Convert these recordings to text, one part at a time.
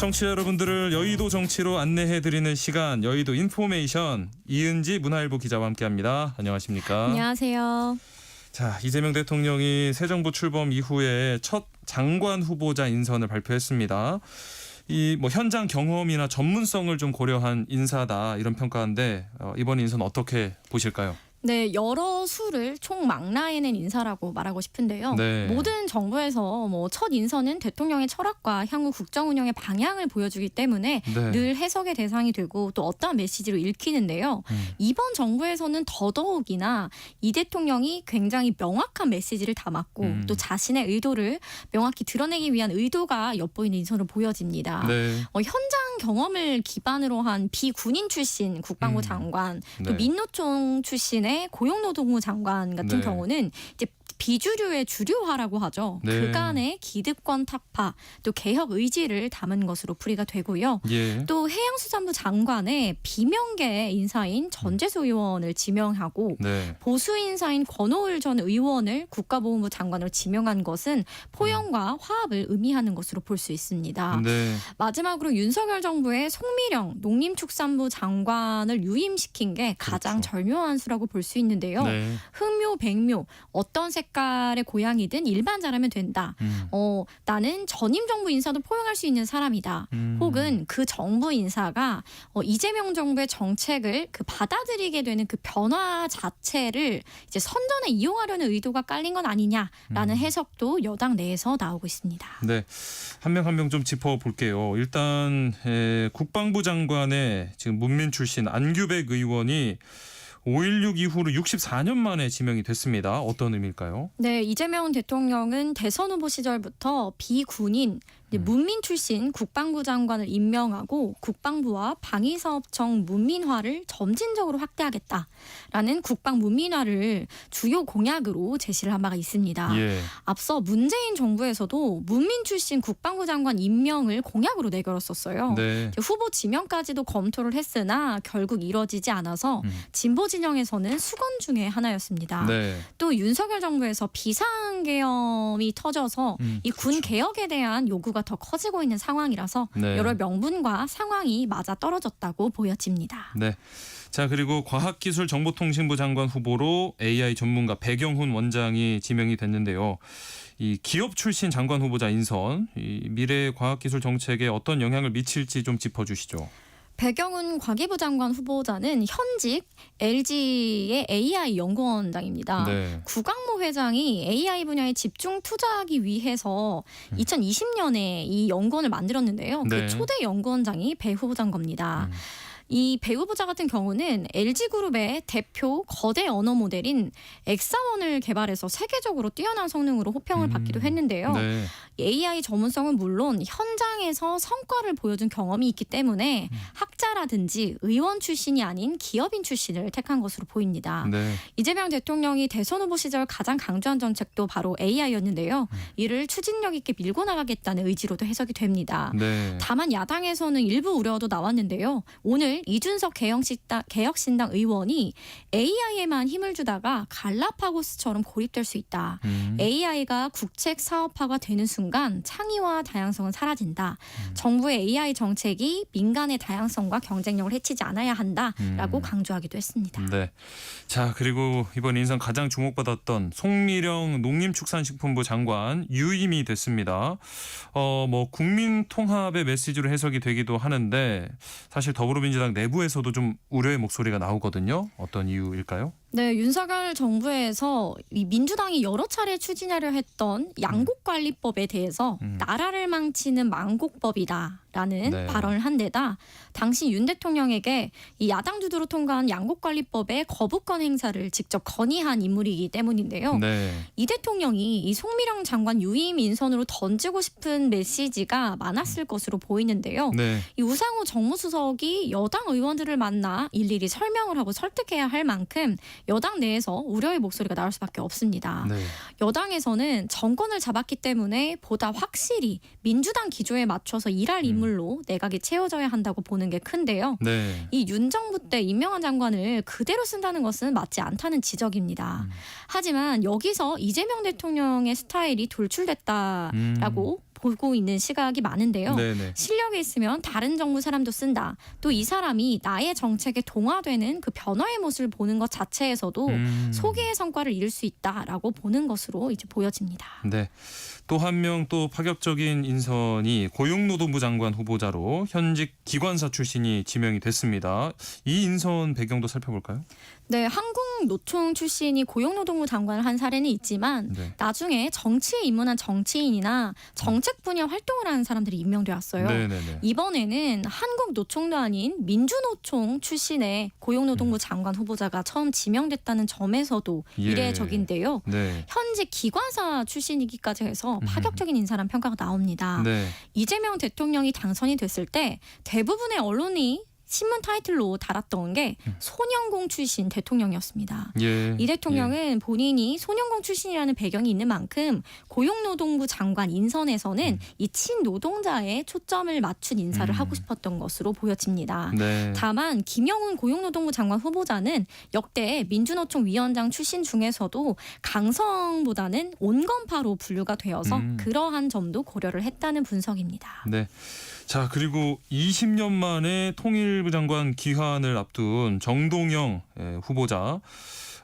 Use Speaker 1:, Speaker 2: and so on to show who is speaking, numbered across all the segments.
Speaker 1: 청취자 여러분들을 여의도 정치로 안내해드리는 시간 여의도 인포메이션 이은지 문화일보 기자와 함께합니다. 안녕하십니까?
Speaker 2: 안녕하세요.
Speaker 1: 자 이재명 대통령이 새 정부 출범 이후에 첫 장관 후보자 인선을 발표했습니다. 이 뭐 현장 경험이나 전문성을 좀 고려한 인사다 이런 평가인데 어, 이번 인선 어떻게 보실까요?
Speaker 2: 네, 여러 수를 총 망라해낸 인사라고 말하고 싶은데요.
Speaker 1: 네.
Speaker 2: 모든 정부에서 뭐 첫 인선은 대통령의 철학과 향후 국정 운영의 방향을 보여주기 때문에
Speaker 1: 네.
Speaker 2: 늘 해석의 대상이 되고 또 어떠한 메시지로 읽히는데요.
Speaker 1: 음.
Speaker 2: 이번 정부에서는 더더욱이나 이 대통령이 굉장히 명확한 메시지를 담았고
Speaker 1: 음.
Speaker 2: 또 자신의 의도를 명확히 드러내기 위한 의도가 엿보이는 인선으로 보여집니다.
Speaker 1: 네.
Speaker 2: 어, 현장 경험을 기반으로 한 비군인 출신 국방부
Speaker 1: 음.
Speaker 2: 장관, 또
Speaker 1: 네.
Speaker 2: 민노총 출신의 고용노동부 장관 같은
Speaker 1: 네.
Speaker 2: 경우는 이제 비주류의 주류화라고 하죠.
Speaker 1: 네.
Speaker 2: 그간의 기득권 타파, 또 개혁 의지를 담은 것으로 풀이가 되고요.
Speaker 1: 예.
Speaker 2: 또 해양수산부 장관의 비명계 인사인 전재수 의원을 지명하고
Speaker 1: 네.
Speaker 2: 보수 인사인 권오을 전 의원을 국가보훈부 장관으로 지명한 것은 포용과 화합을 의미하는 것으로 볼 수 있습니다.
Speaker 1: 네.
Speaker 2: 마지막으로 윤석열 정부의 송미령 농림축산부 장관을 유임시킨 게 가장
Speaker 1: 그렇죠.
Speaker 2: 절묘한 수라고 볼 수 있는데요.
Speaker 1: 네.
Speaker 2: 흑묘, 백묘 어떤 색 깔의 고양이든 일반자라면 된다.
Speaker 1: 음.
Speaker 2: 어, 나는 전임 정부 인사도 포용할 수 있는 사람이다.
Speaker 1: 음.
Speaker 2: 혹은 그 정부 인사가 어, 이재명 정부의 정책을 그 받아들이게 되는 그 변화 자체를 이제 선전에 이용하려는 의도가 깔린 건 아니냐라는
Speaker 1: 음.
Speaker 2: 해석도 여당 내에서 나오고 있습니다.
Speaker 1: 네. 한 명 한 명 좀 짚어볼게요. 일단 에, 국방부 장관의 지금 문민 출신 안규백 의원이 5.16 이후로 64년 만에 지명이 됐습니다. 어떤 의미일까요?
Speaker 2: 네, 이재명 대통령은 대선 후보 시절부터 비군인. 문민 출신 국방부 장관을 임명하고 국방부와 방위사업청 문민화를 점진적으로 확대하겠다라는 국방 문민화를 주요 공약으로 제시를 한 바가 있습니다.
Speaker 1: 예.
Speaker 2: 앞서 문재인 정부에서도 문민 출신 국방부 장관 임명을 공약으로 내걸었었어요.
Speaker 1: 네.
Speaker 2: 후보 지명까지도 검토를 했으나 결국 이뤄지지 않아서
Speaker 1: 음.
Speaker 2: 진보 진영에서는 수건 중에 하나였습니다.
Speaker 1: 네.
Speaker 2: 또 윤석열 정부에서 비상 계엄이 터져서
Speaker 1: 음,
Speaker 2: 이군 개혁에 대한 요구가 더 커지고 있는 상황이라서
Speaker 1: 네.
Speaker 2: 여러 명분과 상황이 맞아 떨어졌다고 보여집니다.
Speaker 1: 네. 자 그리고 과학기술정보통신부 장관 후보로 AI 전문가 배경훈 원장이 지명이 됐는데요. 이 기업 출신 장관 후보자 인선, 이 미래 과학기술 정책에 어떤 영향을 미칠지 좀 짚어주시죠.
Speaker 2: 배경훈 과기부 장관 후보자는 현직 LG의 AI 연구원장입니다.
Speaker 1: 네.
Speaker 2: 구강모 회장이 AI 분야에 집중 투자하기 위해서
Speaker 1: 음.
Speaker 2: 2020년에 이 연구원을 만들었는데요.
Speaker 1: 네.
Speaker 2: 그 초대 연구원장이 배 후보자인 겁니다.
Speaker 1: 음.
Speaker 2: 이배 후보자 같은 경우는 LG그룹의 대표 거대 언어 모델인 엑사원을 개발해서 세계적으로 뛰어난 성능으로 호평을
Speaker 1: 음.
Speaker 2: 받기도 했는데요.
Speaker 1: 네.
Speaker 2: AI 전문성은 물론 현장에서 성과를 보여준 경험이 있기 때문에
Speaker 1: 음.
Speaker 2: 학자라든지 의원 출신이 아닌 기업인 출신을 택한 것으로 보입니다.
Speaker 1: 네.
Speaker 2: 이재명 대통령이 대선 후보 시절 가장 강조한 정책도 바로 AI였는데요.
Speaker 1: 음.
Speaker 2: 이를 추진력 있게 밀고 나가겠다는 의지로도 해석이 됩니다.
Speaker 1: 네.
Speaker 2: 다만 야당에서는 일부 우려도 나왔는데요. 오늘 이준석 개혁신당, 개혁신당 의원이 AI에만 힘을 주다가 갈라파고스처럼 고립될 수 있다.
Speaker 1: 음.
Speaker 2: AI가 국책 사업화가 되는 순간 창의와 다양성은 사라진다.
Speaker 1: 음.
Speaker 2: 정부의 AI 정책이 민간의 다양성과 경쟁력을 해치지 않아야 한다라고
Speaker 1: 음.
Speaker 2: 강조하기도 했습니다.
Speaker 1: 네. 자 그리고 이번 인선 가장 주목받았던 송미령 농림축산식품부 장관 유임이 됐습니다. 어뭐 국민 통합의 메시지로 해석이 되기도 하는데 사실 더불어민주당 내부에서도 좀 우려의 목소리가 나오거든요. 어떤 이유일까요?
Speaker 2: 네, 윤석열 정부에서 이 민주당이 여러 차례 추진하려 했던 양곡관리법에 대해서
Speaker 1: 음.
Speaker 2: 나라를 망치는 망곡법이다라는
Speaker 1: 네.
Speaker 2: 발언을 한 데다 당시 윤 대통령에게 이 야당 주도로 통과한 양곡관리법의 거부권 행사를 직접 건의한 인물이기 때문인데요.
Speaker 1: 네.
Speaker 2: 이 대통령이 이 송미령 장관 유임 인선으로 던지고 싶은 메시지가 많았을 것으로 보이는데요.
Speaker 1: 네.
Speaker 2: 이 우상호 정무수석이 여당 의원들을 만나 일일이 설명을 하고 설득해야 할 만큼 여당 내에서 우려의 목소리가 나올 수밖에 없습니다.
Speaker 1: 네.
Speaker 2: 여당에서는 정권을 잡았기 때문에 보다 확실히 민주당 기조에 맞춰서 일할
Speaker 1: 음.
Speaker 2: 인물로 내각이 채워져야 한다고 보는 게 큰데요.
Speaker 1: 네.
Speaker 2: 이윤 정부 때 임명한 장관을 그대로 쓴다는 것은 맞지 않다는 지적입니다.
Speaker 1: 음.
Speaker 2: 하지만 여기서 이재명 대통령의 스타일이 돌출됐다라고
Speaker 1: 음.
Speaker 2: 보고 있는 시각이 많은데요.
Speaker 1: 네네.
Speaker 2: 실력이 있으면 다른 정부 사람도 쓴다. 또 이 사람이 나의 정책에 동화되는 그 변화의 모습을 보는 것 자체에서도
Speaker 1: 음.
Speaker 2: 소기의 성과를 이룰 수 있다라고 보는 것으로 이제 보여집니다.
Speaker 1: 네. 또 한 명 또 파격적인 인선이 고용노동부 장관 후보자로 현직 기관사 출신이 지명이 됐습니다. 이 인선 배경도 살펴볼까요?
Speaker 2: 네, 한국 노총 출신이 고용노동부 장관을 한 사례는 있지만
Speaker 1: 네.
Speaker 2: 나중에 정치에 입문한 정치인이나 정책 분야 활동을 하는 사람들이 임명되었어요.
Speaker 1: 네네네.
Speaker 2: 이번에는 한국 노총도 아닌 민주노총 출신의 고용노동부 장관 후보자가 처음 지명됐다는 점에서도
Speaker 1: 예.
Speaker 2: 이례적인데요.
Speaker 1: 네.
Speaker 2: 현직 기관사 출신이기까지 해서
Speaker 1: 음.
Speaker 2: 파격적인 인사란 평가가 나옵니다.
Speaker 1: 네.
Speaker 2: 이재명 대통령이 당선이 됐을 때 대부분의 언론이 신문 타이틀로 달았던 게
Speaker 1: 음.
Speaker 2: 소년공 출신 대통령이었습니다.
Speaker 1: 예.
Speaker 2: 이 대통령은 본인이 소년공 출신이라는 배경이 있는 만큼 고용노동부 장관 인선에서는
Speaker 1: 음.
Speaker 2: 이 친노동자에 초점을 맞춘 인사를
Speaker 1: 음.
Speaker 2: 하고 싶었던 것으로 보여집니다.
Speaker 1: 예. 네.
Speaker 2: 다만 김영훈 고용노동부 장관 후보자는 역대 민주노총 위원장 출신 중에서도 강성보다는 온건파로 분류가 되어서
Speaker 1: 음.
Speaker 2: 그러한 점도 고려를 했다는 분석입니다.
Speaker 1: 네. 자, 그리고 20년 만에 통일부 장관 기한을 앞둔 정동영 예, 후보자.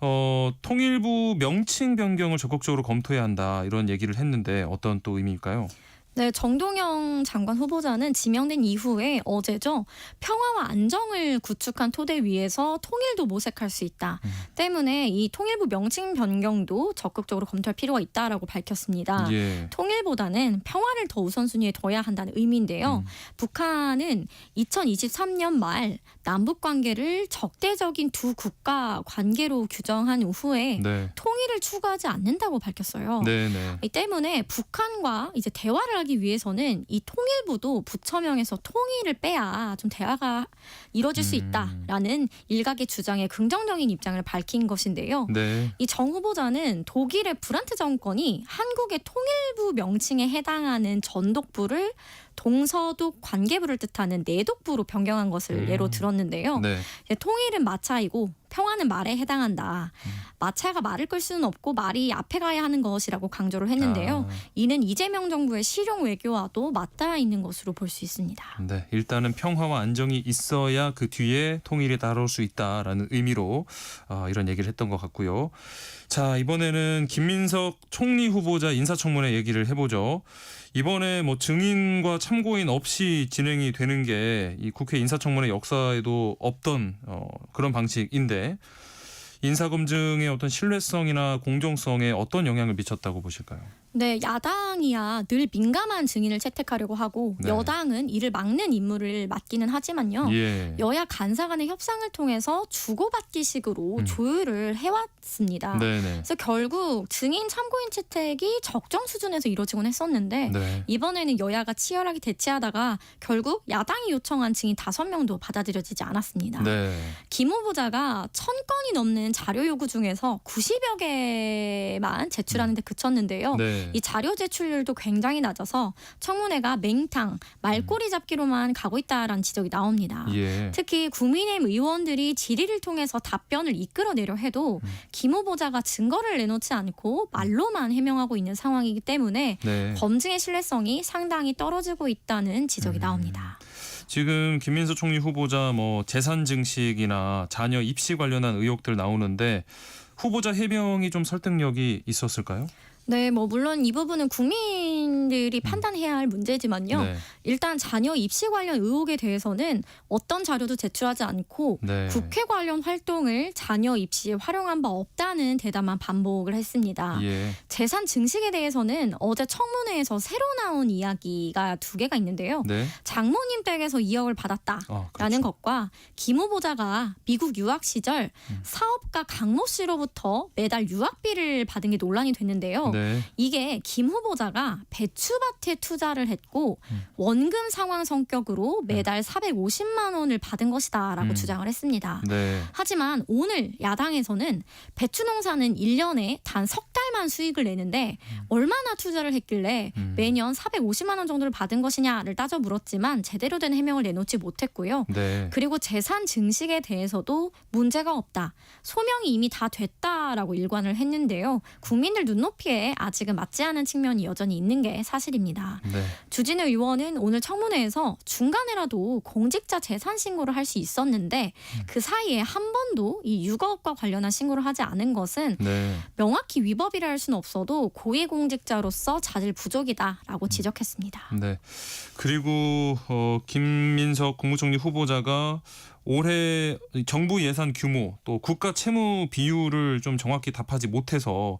Speaker 1: 어, 통일부 명칭 변경을 적극적으로 검토해야 한다. 이런 얘기를 했는데 어떤 또 의미일까요?
Speaker 2: 네, 정동영 장관 후보자는 지명된 이후에 어제죠. 평화와 안정을 구축한 토대 위에서 통일도 모색할 수 있다.
Speaker 1: 음.
Speaker 2: 때문에 이 통일부 명칭 변경도 적극적으로 검토할 필요가 있다라고 밝혔습니다.
Speaker 1: 예.
Speaker 2: 통일보다는 평화를 더 우선순위에 둬야 한다는 의미인데요.
Speaker 1: 음.
Speaker 2: 북한은 2023년 말 남북 관계를 적대적인 두 국가 관계로 규정한 후에
Speaker 1: 네.
Speaker 2: 통일을 추구하지 않는다고 밝혔어요.
Speaker 1: 네, 네.
Speaker 2: 이 때문에 북한과 이제 대화를 하기 위해서는 이 통일부도 부처명에서 통일을 빼야 좀 대화가 이루어질 수
Speaker 1: 음.
Speaker 2: 있다라는 일각의 주장에 긍정적인 입장을 밝힌 것인데요.
Speaker 1: 네.
Speaker 2: 이 정 후보자는 독일의 브란트 정권이 한국의 통일부 명칭에 해당하는 전독부를 동서독 관계부를 뜻하는 내독부로 변경한 것을
Speaker 1: 음.
Speaker 2: 예로 들었는데요.
Speaker 1: 네.
Speaker 2: 통일은 마차이고 평화는 말에 해당한다.
Speaker 1: 음.
Speaker 2: 마차가 말을 끌 수는 없고 말이 앞에 가야 하는 것이라고 강조를 했는데요.
Speaker 1: 아,
Speaker 2: 이는 이재명 정부의 실용 외교와도 맞닿아 있는 것으로 볼 수 있습니다.
Speaker 1: 네, 일단은 평화와 안정이 있어야 그 뒤에 통일이 따라올 수 있다라는 의미로 어, 이런 얘기를 했던 것 같고요. 자 이번에는 김민석 총리 후보자 인사청문회 얘기를 해보죠. 이번에 뭐 증인과 참고인 없이 진행이 되는 게 이 국회 인사청문회 역사에도 없던 어, 그런 방식인데 인사검증의 어떤 신뢰성이나 공정성에 어떤 영향을 미쳤다고 보실까요?
Speaker 2: 네, 야당이야 늘 민감한 증인을 채택하려고 하고
Speaker 1: 네.
Speaker 2: 여당은 이를 막는 임무를 맡기는 하지만요.
Speaker 1: 예.
Speaker 2: 여야 간사 간의 협상을 통해서 주고받기 식으로
Speaker 1: 음.
Speaker 2: 조율을 해왔습니다.
Speaker 1: 네네.
Speaker 2: 그래서 결국 증인 참고인 채택이 적정 수준에서 이루어지곤 했었는데
Speaker 1: 네.
Speaker 2: 이번에는 여야가 치열하게 대치하다가 결국 야당이 요청한 증인 다섯 명도 받아들여지지 않았습니다.
Speaker 1: 네.
Speaker 2: 김 후보자가 천 건이 넘는 자료 요구 중에서 90여 개만 제출하는 데 그쳤는데요.
Speaker 1: 네.
Speaker 2: 이 자료 제출률도 굉장히 낮아서 청문회가 맹탕, 말꼬리 잡기로만 가고 있다라는 지적이 나옵니다.
Speaker 1: 예.
Speaker 2: 특히 국민의힘 의원들이 질의를 통해서 답변을 이끌어내려 해도
Speaker 1: 음.
Speaker 2: 김 후보자가 증거를 내놓지 않고 말로만 해명하고 있는 상황이기 때문에
Speaker 1: 네.
Speaker 2: 검증의 신뢰성이 상당히 떨어지고 있다는 지적이
Speaker 1: 음.
Speaker 2: 나옵니다.
Speaker 1: 지금 김민수 총리 후보자 뭐 재산 증식이나 자녀 입시 관련한 의혹들 나오는데 후보자 해명이 좀 설득력이 있었을까요?
Speaker 2: 네, 뭐 물론 이 부분은 국민들이 판단해야 할 문제지만요.
Speaker 1: 음. 네.
Speaker 2: 일단 자녀 입시 관련 의혹에 대해서는 어떤 자료도 제출하지 않고
Speaker 1: 네.
Speaker 2: 국회 관련 활동을 자녀 입시에 활용한 바 없다는 대답만 반복을 했습니다.
Speaker 1: 예.
Speaker 2: 재산 증식에 대해서는 어제 청문회에서 새로 나온 이야기가 두 개가 있는데요.
Speaker 1: 네.
Speaker 2: 장모님 댁에서 2억을 받았다.
Speaker 1: 아,
Speaker 2: 라는
Speaker 1: 그렇죠.
Speaker 2: 것과 김 후보자가 미국 유학 시절
Speaker 1: 음.
Speaker 2: 사업가 강모 씨로부터 매달 유학비를 받은 게 논란이 됐는데요.
Speaker 1: 네.
Speaker 2: 이게 김 후보자가 배추밭에 투자를 했고
Speaker 1: 음.
Speaker 2: 원금 상환 성격으로 매달 450만 원을 받은 것이다라고
Speaker 1: 음.
Speaker 2: 주장을 했습니다.
Speaker 1: 네.
Speaker 2: 하지만 오늘 야당에서는 배추 농사는 1년에 단 석 달만 수익을 내는데 얼마나 투자를 했길래
Speaker 1: 음.
Speaker 2: 매년 450만 원 정도를 받은 것이냐를 따져 물었지만 제대로 된 해명을 내놓지 못했고요.
Speaker 1: 네.
Speaker 2: 그리고 재산 증식에 대해서도 문제가 없다. 소명이 이미 다 됐다라고 일관을 했는데요. 국민들 눈높이에 아직은 맞지 않은 측면이 여전히 있는 게 사실입니다.
Speaker 1: 네.
Speaker 2: 주진우 의원은 오늘 청문회에서 중간에라도 공직자 재산 신고를 할 수 있었는데
Speaker 1: 음.
Speaker 2: 그 사이에 한 번도 이 6억과 관련한 신고를 하지 않은 것은
Speaker 1: 네.
Speaker 2: 명확히 위법이라 할 수는 없어도 고위공직자로서 자질
Speaker 1: 음.
Speaker 2: 부족이다라고 지적했습니다.
Speaker 1: 네. 그리고 어, 김민석 국무총리 후보자가 올해 정부 예산 규모 또 국가 채무 비율을 좀 정확히 답하지 못해서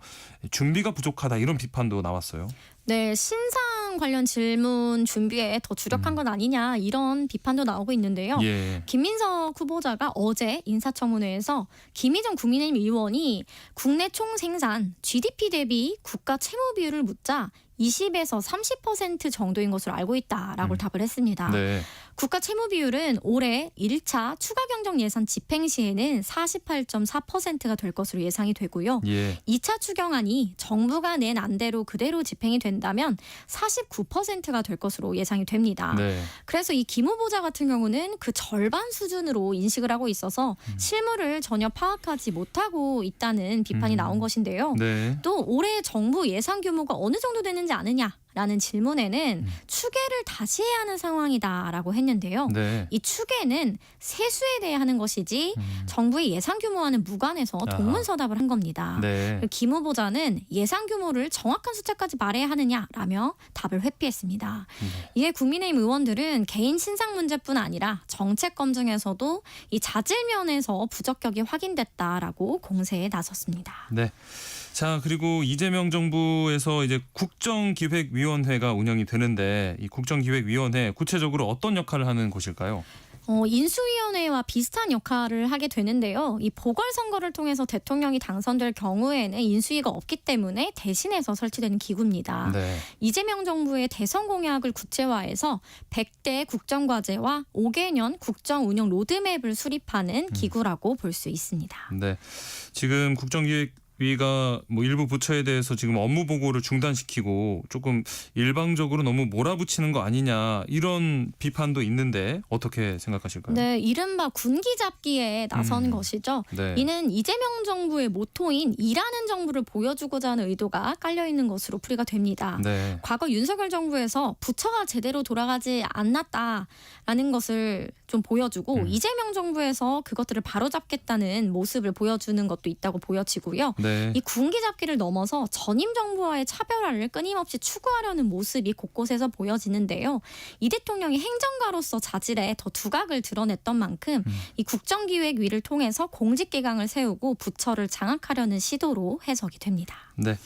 Speaker 1: 준비가 부족하다 이런 비판도 나왔어요.
Speaker 2: 네, 신상 관련 질문 준비에 더 주력한
Speaker 1: 음.
Speaker 2: 건 아니냐 이런 비판도 나오고 있는데요.
Speaker 1: 예.
Speaker 2: 김민석 후보자가 어제 인사청문회에서 김희정 국민의힘 의원이 국내 총 생산 GDP 대비 국가 채무 비율을 묻자 20에서 30% 정도인 것으로 알고 있다라고
Speaker 1: 음.
Speaker 2: 답을 했습니다.
Speaker 1: 네.
Speaker 2: 국가 채무 비율은 올해 1차 추가 경정 예산 집행 시에는 48.4%가 될 것으로 예상이 되고요.
Speaker 1: 예.
Speaker 2: 2차 추경안이 정부가 낸 안대로 그대로 집행이 된다면 49%가 될 것으로 예상이 됩니다.
Speaker 1: 네.
Speaker 2: 그래서 이김 후보자 같은 경우는 그 절반 수준으로 인식을 하고 있어서
Speaker 1: 음.
Speaker 2: 실무를 전혀 파악하지 못하고 있다는 비판이
Speaker 1: 음.
Speaker 2: 나온 것인데요.
Speaker 1: 네.
Speaker 2: 또 올해 정부 예산 규모가 어느 정도 되는지 아느냐 라는 질문에는
Speaker 1: 음.
Speaker 2: 추계를 다시 해야 하는 상황이다라고 했는데요.
Speaker 1: 네.
Speaker 2: 이 추계는 세수에 대해 하는 것이지
Speaker 1: 음.
Speaker 2: 정부의 예산 규모와는 무관해서. 동문서답을 한 겁니다.
Speaker 1: 네.
Speaker 2: 김 후보자는 예산 규모를 정확한 숫자까지 말해야 하느냐라며 답을 회피했습니다.
Speaker 1: 네.
Speaker 2: 이에 국민의힘 의원들은 개인 신상 문제뿐 아니라 정책 검증에서도 이 자질 면에서 부적격이 확인됐다라고 공세에 나섰습니다.
Speaker 1: 네. 자, 그리고 이재명 정부에서 이제 국정기획위원회가 운영이 되는데 이 국정기획위원회 구체적으로 어떤 역할을 하는 곳일까요?
Speaker 2: 어, 인수위원회와 비슷한 역할을 하게 되는데요. 이 보궐선거를 통해서 대통령이 당선될 경우에는 인수위가 없기 때문에 대신해서 설치되는 기구입니다.
Speaker 1: 네.
Speaker 2: 이재명 정부의 대선 공약을 구체화해서 100대 국정과제와 5개년 국정 운영 로드맵을 수립하는 기구라고 볼수 있습니다.
Speaker 1: 네. 지금 국정기획 위가 뭐 일부 부처에 대해서 지금 업무 보고를 중단시키고 조금 일방적으로 너무 몰아붙이는 거 아니냐 이런 비판도 있는데 어떻게 생각하실까요?
Speaker 2: 네, 이른바 군기 잡기에 나선
Speaker 1: 음.
Speaker 2: 것이죠.
Speaker 1: 네.
Speaker 2: 이는 이재명 정부의 모토인 일하는 정부를 보여주고자 하는 의도가 깔려 있는 것으로 풀이가 됩니다.
Speaker 1: 네.
Speaker 2: 과거 윤석열 정부에서 부처가 제대로 돌아가지 않았다라는 것을 좀 보여주고
Speaker 1: 음.
Speaker 2: 이재명 정부에서 그것들을 바로잡겠다는 모습을 보여주는 것도 있다고 보여지고요.
Speaker 1: 네.
Speaker 2: 이 군기 잡기를 넘어서 전임 정부와의 차별화를 끊임없이 추구하려는 모습이 곳곳에서 보여지는데요. 이 대통령이 행정가로서 자질에 더 두각을 드러냈던 만큼
Speaker 1: 음.
Speaker 2: 이 국정기획위를 통해서 공직기강을 세우고 부처를 장악하려는 시도로 해석이 됩니다.
Speaker 1: 네.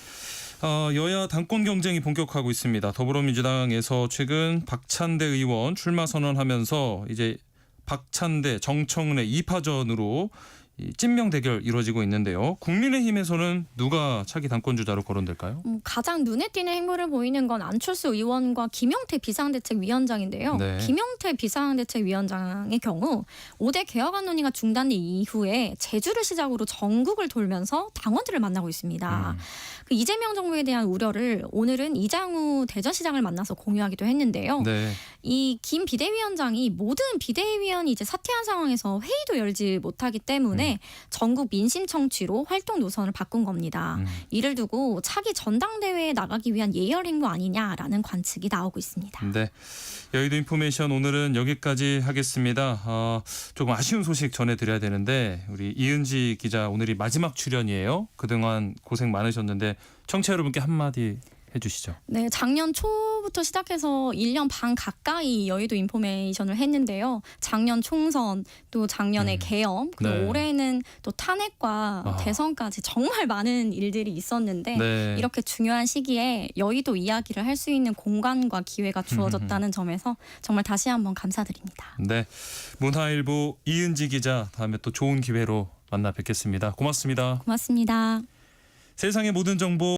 Speaker 1: 어, 여야 당권 경쟁이 본격화하고 있습니다. 더불어민주당에서 최근 박찬대 의원 출마 선언하면서 이제 박찬대 정청래 2파전으로 이 찐명 대결 이루어지고 있는데요. 국민의힘에서는 누가 차기 당권 주자로 거론될까요?
Speaker 2: 음, 가장 눈에 띄는 행보를 보이는 건 안철수 의원과 김용태 비상대책위원장인데요.
Speaker 1: 네.
Speaker 2: 김용태 비상대책위원장의 경우 5대 개혁안 논의가 중단된 이후에 제주를 시작으로 전국을 돌면서 당원들을 만나고 있습니다.
Speaker 1: 음.
Speaker 2: 그 이재명 정부에 대한 우려를 오늘은 이장우 대전시장을 만나서 공유하기도 했는데요.
Speaker 1: 네.
Speaker 2: 이 김 비대위원장이 모든 비대위원이 이제 사퇴한 상황에서 회의도 열지 못하기 때문에 전국 민심 청취로 활동 노선을 바꾼 겁니다.
Speaker 1: 음.
Speaker 2: 이를 두고 차기 전당대회에 나가기 위한 예열 행보 아니냐라는 관측이 나오고 있습니다.
Speaker 1: 네. 여의도 인포메이션 오늘은 여기까지 하겠습니다. 아, 조금 아쉬운 소식 전해드려야 되는데 우리 이은지 기자 오늘이 마지막 출연이에요. 그동안 고생 많으셨는데 청취자 여러분께 한마디 해주시죠.
Speaker 2: 네, 작년 초부터 시작해서 1년 반 가까이 여의도 인포메이션을 했는데요. 작년 총선, 또 작년에
Speaker 1: 음.
Speaker 2: 계엄, 그리고
Speaker 1: 네.
Speaker 2: 올해는 또 탄핵과
Speaker 1: 아.
Speaker 2: 대선까지 정말 많은 일들이 있었는데
Speaker 1: 네.
Speaker 2: 이렇게 중요한 시기에 여의도 이야기를 할 수 있는 공간과 기회가
Speaker 1: 음,
Speaker 2: 주어졌다는 점에서 정말 다시 한번 감사드립니다.
Speaker 1: 네. 문화일보 이은지 기자 다음에 또 좋은 기회로 만나 뵙겠습니다. 고맙습니다.
Speaker 2: 고맙습니다.
Speaker 1: 세상의 모든 정보